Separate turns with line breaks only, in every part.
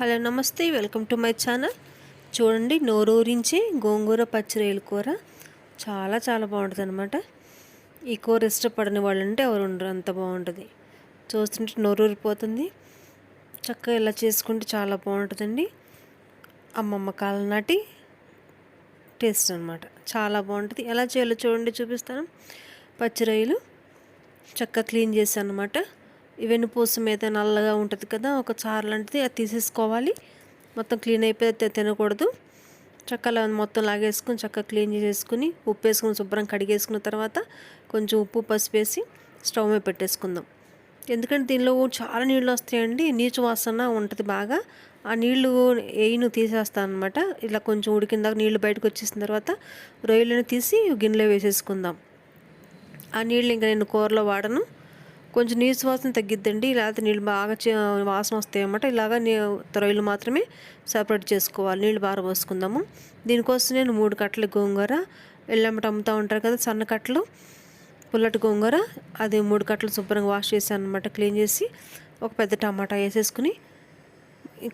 Hello నమస్తే. Welcome to my channel. చూడండి నోరూరించి గోంగూర పచ్చిరొయ్యల కూర. చాలా చాలా బాగుంటుంది అనమాట ఈ కూర ఇష్టపడని వాళ్ళు అంటే ఎవరు ఉండరు అంత బాగుంటుంది. చూస్తుంటే నోరూరిపోతుంది. చక్కగా ఇలా చేసుకుంటే చాలా బాగుంటుందండి. అమ్మమ్మ కాలం నాటి టేస్ట్ అనమాట చాలా బాగుంటుంది. ఎలా చేయాలో చూడండి చూపిస్తాను. పచ్చిరొయ్యలు చక్కగా క్లీన్ చేశాను అనమాట వెన్నుపూస మీద నల్లగా ఉంటుంది కదా ఒక చారు లాంటిది అది తీసేసుకోవాలి. మొత్తం క్లీన్ అయిపోయి తినకూడదు. చక్కగా మొత్తం లాగేసుకుని చక్కగా క్లీన్ చేసేసుకుని ఉప్పు వేసుకుని శుభ్రం కడిగేసుకున్న తర్వాత కొంచెం ఉప్పు పసుపు వేసి స్టవ్ మీద పెట్టేసుకుందాం. ఎందుకంటే దీనిలో చాలా నీళ్ళు వస్తాయండి నీచు వాసన ఉంటుంది బాగా. ఆ నీళ్ళు వేయిను తీసేస్తాను అనమాట ఇలా కొంచెం ఉడికిన నీళ్ళు బయటకు వచ్చేసిన తర్వాత రొయ్యలను తీసి గిన్నెలో వేసేసుకుందాం. ఆ నీళ్ళు ఇంకా నేను కూరలో వాడను. కొంచెం నీరు వాసన తగ్గిద్దండి లేకపోతే నీళ్ళు బాగా వాసన వస్తాయన్నమాట. ఇలాగా ఇలాగ రొయ్యలు మాత్రమే సపరేట్ చేసుకోవాలి. నీళ్ళు బాగా పోసుకుందాము. దీనికోసం నేను మూడు కట్టలు గోంగూర ఎల్లమ్మట అమ్ముతూ ఉంటారు కదా సన్న కట్టలు పుల్లటి గోంగూర అది మూడు కట్టలు శుభ్రంగా వాష్ చేశాను అనమాట క్లీన్ చేసి ఒక పెద్ద టమాటా వేసేసుకుని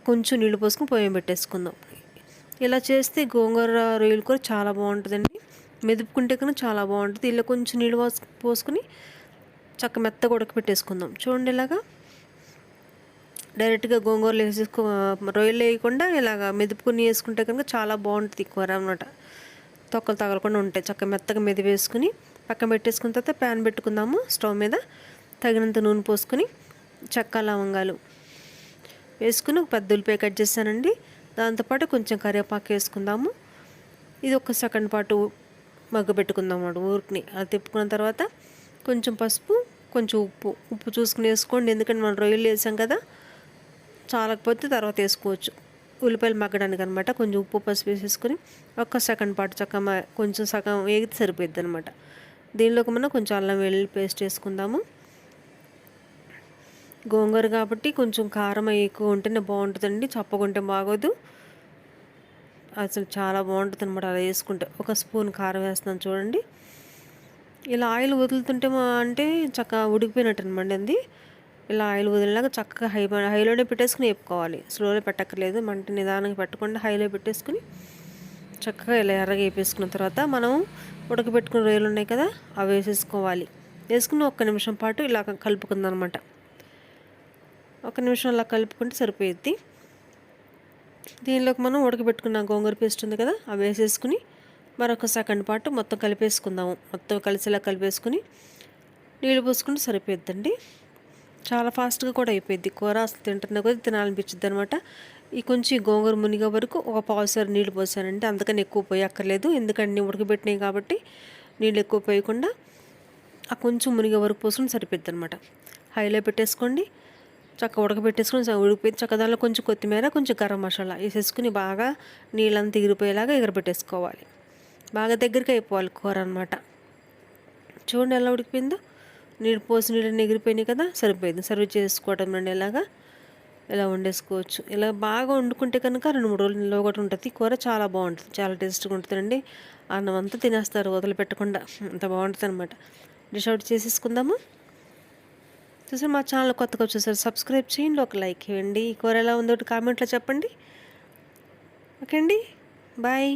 కొంచెం నీళ్ళు పోసుకుని పొయ్యి పెట్టేసుకుందాం. ఇలా చేస్తే గోంగూర రొయ్యలు కూర చాలా బాగుంటుందండి. మెదుపుకుంటే కన్నా చాలా బాగుంటుంది. ఇలా కొంచెం నీళ్ళు పోసుకుని చక్క మెత్తగా ఉడకపెట్టేసుకుందాం చూడండి ఇలాగా. డైరెక్ట్గా గోంగూరలు వేసేసుకో రొయ్యలు వేయకుండా ఇలాగ మెదుపుకుని వేసుకుంటే కనుక చాలా బాగుంటుంది కూర అనమాట తొక్కలు తగలకుండా ఉంటాయి. చక్క మెత్తగా మెది వేసుకుని పక్కన పెట్టేసుకున్న తర్వాత ప్యాన్ పెట్టుకుందాము స్టవ్ మీద. తగినంత నూనె పోసుకొని చెక్క లవంగాలు వేసుకుని ఒక పెద్ద ఉల్లిపాయ కట్ చేశానండి. దాంతోపాటు కొంచెం కరివేపాకు వేసుకుందాము. ఇది ఒక సెకండ్ పాటు మగ్గ పెట్టుకుందాం అన్నమాట ఊరికి అది తిప్పుకున్న తర్వాత కొంచెం పసుపు కొంచెం ఉప్పు. ఉప్పు చూసుకుని వేసుకోండి. ఎందుకంటే మనం రొయ్యలు వేసాం కదా చాలకపోతే తర్వాత వేసుకోవచ్చు. ఉల్లిపాయలు మగ్గడానికి అనమాట కొంచెం ఉప్పు పసుపు వేసేసుకొని ఒక్క సెకండ్ పాటు చక్క కొంచెం సగం వేగితే సరిపోద్ది అనమాట దీనిలోకి మనం కొంచెం అల్లం వెల్లుల్లి పేస్ట్ వేసుకుందాము. గోంగూర కాబట్టి కొంచెం కారం ఎక్కువ ఉంటేనే బాగుంటుందండి. చప్పకుంటే బాగోదు. అసలు చాలా బాగుంటుంది అనమాట అలా వేసుకుంటే. ఒక స్పూన్ కారం వేస్తున్నాను చూడండి. ఇలా ఆయిల్ వదులుతుంటే అంటే చక్కగా ఉడికిపోయినట్టు అనమాట అది. ఇలా ఆయిల్ వదిలినాక చక్కగా హై హైలోనే పెట్టేసుకుని వేపుకోవాలి. స్లోలో పెట్టక్కర్లేదు. మంట నిదానంగా పెట్టకుండా హైలో పెట్టేసుకుని చక్కగా ఇలా ఎర్రగా వేపేసుకున్న తర్వాత మనం ఉడకబెట్టుకున్న రొయ్యలు ఉన్నాయి కదా అవి వేసేసుకోవాలి. వేసుకుని ఒక్క నిమిషం పాటు ఇలా కలుపుకుందనమాట. ఒక నిమిషం అలా కలుపుకుంటే సరిపోయిద్ది. దీనిలోకి మనం ఉడకబెట్టుకున్న గోంగూర పేస్ట్ ఉంది కదా అవి వేసేసుకుని మరొక సెకండ్ పాటు మొత్తం కలిపేసుకుందాము. మొత్తం కలిసేలా కలిపేసుకుని నీళ్ళు పోసుకుంటే సరిపోద్దండి చాలా ఫాస్ట్గా కూడా అయిపోయింది కూర అసలు తింటున్న కొద్ది తినాలనిపించింది అనమాట ఈ కొంచెం గోంగూర మునిగే వరకు ఒక పావుసారి నీళ్ళు పోసానంటే అందుకని ఎక్కువ పోయక్కర్లేదు. ఎందుకంటే ఉడకబెట్టినాయి కాబట్టి నీళ్ళు ఎక్కువ పోయకుండా ఆ కొంచెం మునిగే వరకు పోసుకుని సరిపోద్ది అనమాట హైలో పెట్టేసుకోండి. చక్క ఉడకబెట్టేసుకుని ఉడికిపోయి చక్క దానిలో కొంచెం కొత్తిమీర కొంచెం గరం మసాలా వేసేసుకుని బాగా నీళ్ళంతా ఎగిరిపోయేలాగా ఎగరబెట్టేసుకోవాలి. బాగా దగ్గరికి అయిపోవాలి కూర అనమాట చూడండి ఎలా ఉడికిపోయిందో. నీళ్ళు పోసి నీళ్ళు ఎగిరిపోయినాయి కదా సరిపోయింది. సర్వ్ చేసుకోవటం అండి ఇలాగా ఇలా వండేసుకోవచ్చు. ఇలా బాగా వండుకుంటే కనుక రెండు మూడు రోజులు నిల్వ కూడా ఉంటుంది. కూర చాలా బాగుంటుంది. చాలా టేస్ట్గా ఉంటుందండి అన్నం అంతా తినేస్తారు వదిలిపెట్టకుండా అంత బాగుంటుంది అనమాట డిష్ అవుట్ చేసేసుకుందాము. చూసారు మా ఛానల్ కొత్తగా వచ్చేసారు సబ్స్క్రైబ్ చేయండి. ఒక లైక్ ఇవ్వండి. ఈ కూర ఎలా ఉందో కామెంట్లో చెప్పండి. ఓకే అండి. బాయ్.